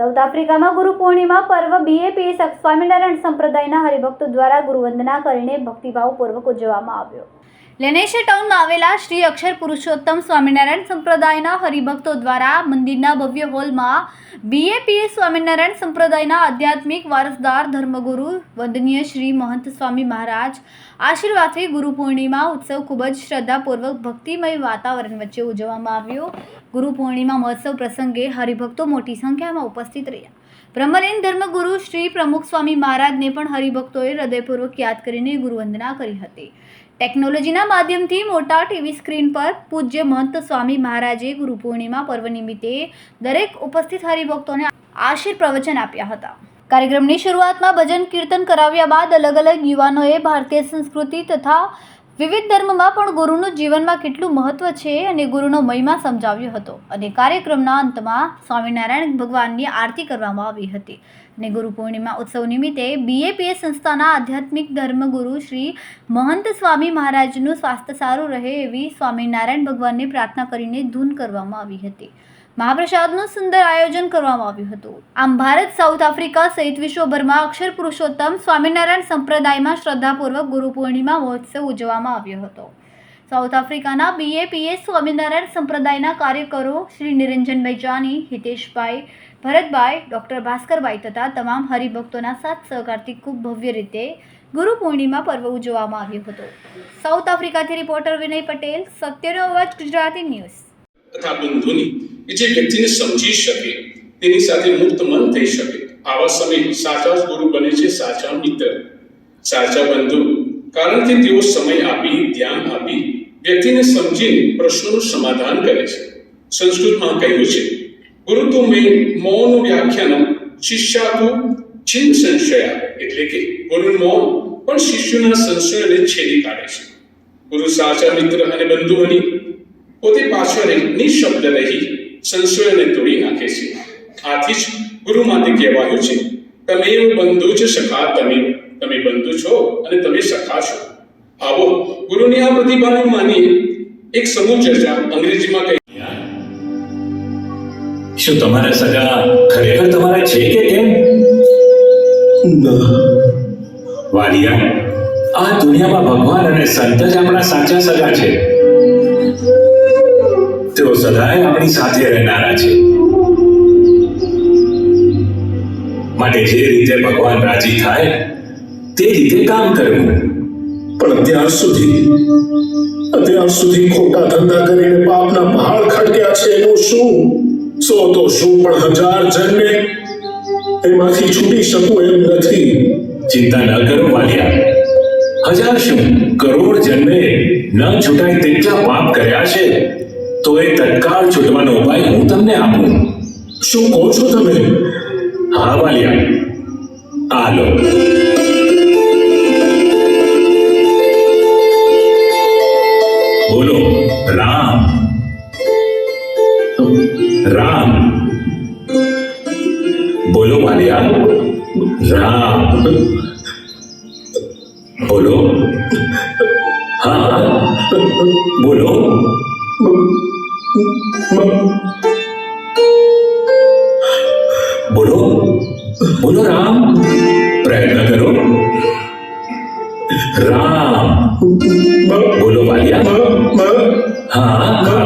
South આફ્રિકામાં ગુરુ પૂર્ણિમા પર્વ બીએપી સ્વામિનારાયણ સંપ્રદાયના હરિભક્તો દ્વારા ગુરુવંદના કરીને ભક્તિભાવપૂર્વક ઉજવવામાં આવ્યો. લેનેશા ટાઉનમાં આવેલા શ્રી અક્ષર પુરુષોત્તમ સ્વામિનારાયણ સંપ્રદાયના હરિભક્તો દ્વારા મંદિરના ભવ્ય હોલમાં બીએપીએ સ્વામિનારાયણ સંપ્રદાયના આધ્યાત્મિક વારસદાર ધર્મગુરુ વંદનીય શ્રી મહંત સ્વામી મહારાજ આશીર્વાદથી ગુરુ પૂર્ણિમા ઉત્સવ ખૂબ જ શ્રદ્ધાપૂર્વક, ભક્તિમય વાતાવરણ વચ્ચે ઉજવવામાં આવ્યો. ગુરુ પૂર્ણિમા મહોત્સવ પ્રસંગે હરિભક્તો મોટી સંખ્યામાં ઉપસ્થિત રહ્યા. બ્રહ્મલીન ધર્મગુરુ શ્રી પ્રમુખ સ્વામી મહારાજને પણ હરિભક્તોએ હૃદયપૂર્વક યાદ કરીને ગુરુવંદના કરી હતી. ટેકનોલોજીના માધ્યમથી મોટા ટીવી સ્ક્રીન પર પૂજ્ય મહંત સ્વામી મહારાજે ગુરુ પૂર્ણિમા પર્વ નિમિત્તે દરેક ઉપસ્થિત હરિભક્તોને આશીર પ્રવચન આપ્યા હતા. કાર્યક્રમની શરૂઆતમાં ભજન કીર્તન કરાવ્યા બાદ અલગ અલગ યુવાનોએ ભારતીય સંસ્કૃતિ તથા વિવિધ ધર્મમાં પણ ગુરુનું જીવનમાં કેટલું મહત્વ છે અને ગુરુનો મહિમા સમજાવ્યો હતો અને કાર્યક્રમના અંતમાં સ્વામિનારાયણ ભગવાનની આરતી કરવામાં આવી હતી અને ગુરુ પૂર્ણિમા ઉત્સવ નિમિત્તે બીએપીએસ સંસ્થાના આધ્યાત્મિક ધર્મગુરુ શ્રી મહંત સ્વામી મહારાજનું સ્વાસ્થ્ય સારું રહે એવી સ્વામિનારાયણ ભગવાનને પ્રાર્થના કરીને ધૂન કરવામાં આવી હતી. મહાપ્રસાદનું સુંદર આયોજન કરવામાં આવ્યું હતું. આમ ભારત, સાઉથ આફ્રિકા સહિત વિશ્વભરમાં અક્ષર પુરુષોત્તમ, સ્વામિનારાયણ સંપ્રદાયમાં શ્રદ્ધાપૂર્વક ગુરુ પૂર્ણિમા મહોત્સવ ઉજવવામાં આવ્યો હતો. સાઉથ આફ્રિકાના બીએપીએસ સ્વામિનારાયણ સંપ્રદાયના કાર્યકરો શ્રી નિરંજનભાઈ જાની, હિતેશભાઈ ભરતભાઈ, ડૉક્ટર ભાસ્કરભાઈ તથા તમામ હરિભક્તોના સાથ સહકારથી ખૂબ ભવ્ય રીતે ગુરુ પૂર્ણિમા પર્વ ઉજવવામાં આવ્યો હતો. સાઉથ આફ્રિકાથી રિપોર્ટર વિનય પટેલ, સત્યનો અવાજ, ગુજરાતી ન્યૂઝ. તથા બંધુની કે જે વ્યક્તિને સમજી શકે, તેની સાથે મુક્ત મન થઈ શકે. આવા સમય સાચા જ ગુરુ બને છે, સાચા મિત્ર. સાચા બંધુ, કારણ કે તેઓ સમય આપી, ધ્યાન આપી, વ્યક્તિને સમજીને પ્રશ્નોનું સમાધાન કરે છે. સંસ્કૃતમાં કહ્યું છે, ગુરુ તો મેં મૌન વ્યાખ્યાન, શિષ્યાતું છિન સંશયા એટલે કે ગુરુ મૌન પણ શિષ્યોના સંશયને છેદી કાઢે છે. ગુરુ સાચા મિત્ર અને બંધુ બની પોતે પાછળ નિઃશબ્દ રહી સંશયોને તોડી નાખે છે. આથી જ ગુરુ માટે કહેવાયું છે તમે બંધુ જ સખા તમે તમે બંધુ છો અને તમે સખા છો. આવો ગુરુની આ પ્રતિભાને માની એક સમૂહ ચર્ચા અંગ્રેજીમાં કહી શું તમારા સગા ખરેખર તમારા છે કે કેમ? વાલિયા આ દુનિયામાં ભગવાન અને સંત જ આપણા સાચા સગા છે. તેઓ સદાય આપણી સાથે રહેનારા છે. માટે જે રીતે ભગવાન રાજી થાય, તે રીતે કામ કરવું. પણ અત્યાર સુધી અત્યાર સુધી ખોટા ધંધા કરીને પાપના પહાડ ખડક્યા છે એનું શું? સો તો શું પણ હજાર જન્મે, એમાંથી છૂટી શકું એમ નથી. ચિંતા ન કરો, વાલિયા. હજાર શું? કરોડ જન્મે, ન છૂટાય તેટલા પાપ કર્યા છે. તો એ તત્કાળ છૂટવાનો ઉપાય હું તમને આપું. શું કહો છો તમે? હા, વાલિયા. આ બોલો. રામ. રામ. બોલો, વાલિયા. રામ. બોલો. હા. બોલો. બોલો. બોલો રામ. પ્રયત્ન કરો. રામ. બોલો વાલિયા. હા હા.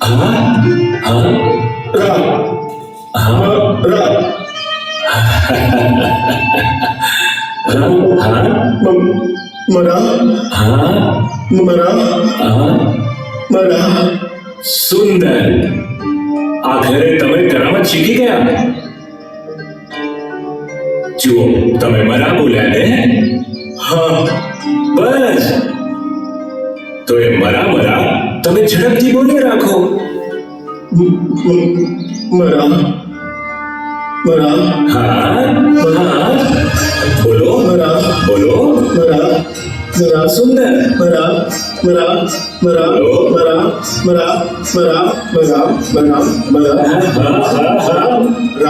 હા હા. રા હા. રામ હા. હા મરા હા. મરા. હા. મરા સુંદર આખરે તમે કરામત શીખી ગયા જુઓ તમે મરા બોલ્યા ને હા બસ તો એ મરા મરા તમે ઝડપથી બોલી રાખો મરા મરા હા હા બોલો મરા બોલો મરા મરા સુંદર મરા મરા મરા મરા મરા મરા મરા મરા મરા હા હા હા હા